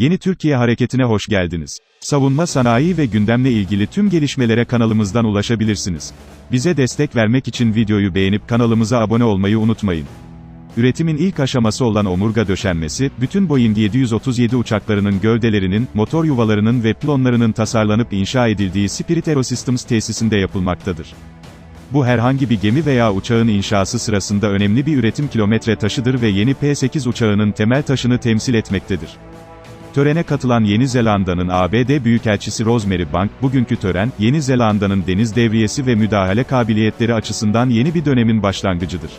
Yeni Türkiye Hareketi'ne hoş geldiniz. Savunma sanayi ve gündemle ilgili tüm gelişmelere kanalımızdan ulaşabilirsiniz. Bize destek vermek için videoyu beğenip kanalımıza abone olmayı unutmayın. Üretimin ilk aşaması olan omurga döşenmesi, bütün Boeing 737 uçaklarının gövdelerinin, motor yuvalarının ve plonlarının tasarlanıp inşa edildiği Spirit Aerosystems tesisinde yapılmaktadır. Bu herhangi bir gemi veya uçağın inşası sırasında önemli bir üretim kilometre taşıdır ve yeni P-8 uçağının temel taşını temsil etmektedir. Törene katılan Yeni Zelanda'nın ABD Büyükelçisi Rosemary Bank, bugünkü tören, Yeni Zelanda'nın deniz devriyesi ve müdahale kabiliyetleri açısından yeni bir dönemin başlangıcıdır.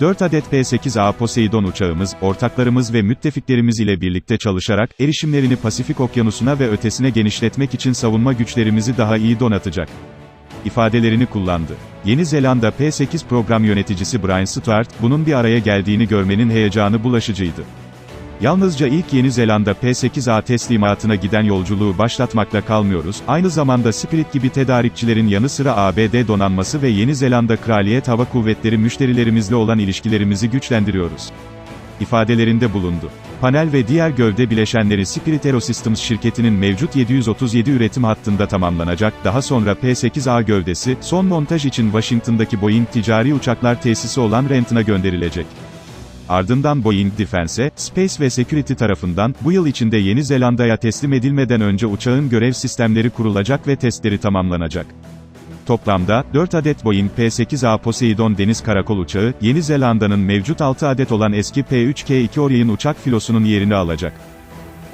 4 adet P-8A Poseidon uçağımız, ortaklarımız ve müttefiklerimiz ile birlikte çalışarak, erişimlerini Pasifik Okyanusu'na ve ötesine genişletmek için savunma güçlerimizi daha iyi donatacak ifadelerini kullandı. Yeni Zelanda P-8 program yöneticisi Brian Stuart, bunun bir araya geldiğini görmenin heyecanı bulaşıcıydı. Yalnızca ilk Yeni Zelanda P-8A teslimatına giden yolculuğu başlatmakla kalmıyoruz, aynı zamanda Spirit gibi tedarikçilerin yanı sıra ABD donanması ve Yeni Zelanda Kraliyet Hava Kuvvetleri müşterilerimizle olan ilişkilerimizi güçlendiriyoruz ifadelerinde bulundu. Panel ve diğer gövde bileşenleri Spirit Aerosystems şirketinin mevcut 737 üretim hattında tamamlanacak, daha sonra P-8A gövdesi, son montaj için Washington'daki Boeing ticari uçaklar tesisi olan Renton'a gönderilecek. Ardından Boeing Defense, Space ve Security tarafından, bu yıl içinde Yeni Zelanda'ya teslim edilmeden önce uçağın görev sistemleri kurulacak ve testleri tamamlanacak. Toplamda, 4 adet Boeing P-8A Poseidon deniz karakol uçağı, Yeni Zelanda'nın mevcut 6 adet olan eski P-3K-2 Orion uçak filosunun yerini alacak.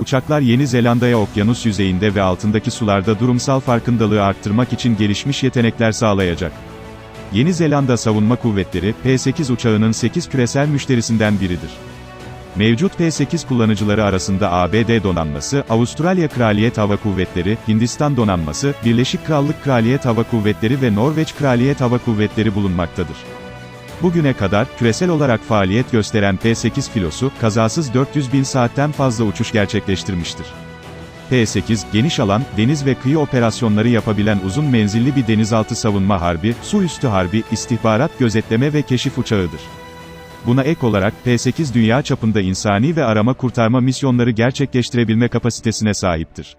Uçaklar Yeni Zelanda'ya okyanus yüzeyinde ve altındaki sularda durumsal farkındalığı arttırmak için gelişmiş yetenekler sağlayacak. Yeni Zelanda Savunma Kuvvetleri, P-8 uçağının 8 küresel müşterisinden biridir. Mevcut P-8 kullanıcıları arasında ABD donanması, Avustralya Kraliyet Hava Kuvvetleri, Hindistan donanması, Birleşik Krallık Kraliyet Hava Kuvvetleri ve Norveç Kraliyet Hava Kuvvetleri bulunmaktadır. Bugüne kadar, küresel olarak faaliyet gösteren P-8 filosu, kazasız 400 bin saatten fazla uçuş gerçekleştirmiştir. P-8, geniş alan, deniz ve kıyı operasyonları yapabilen uzun menzilli bir denizaltı savunma harbi, su üstü harbi, istihbarat gözetleme ve keşif uçağıdır. Buna ek olarak, P-8 dünya çapında insani ve arama kurtarma misyonları gerçekleştirebilme kapasitesine sahiptir.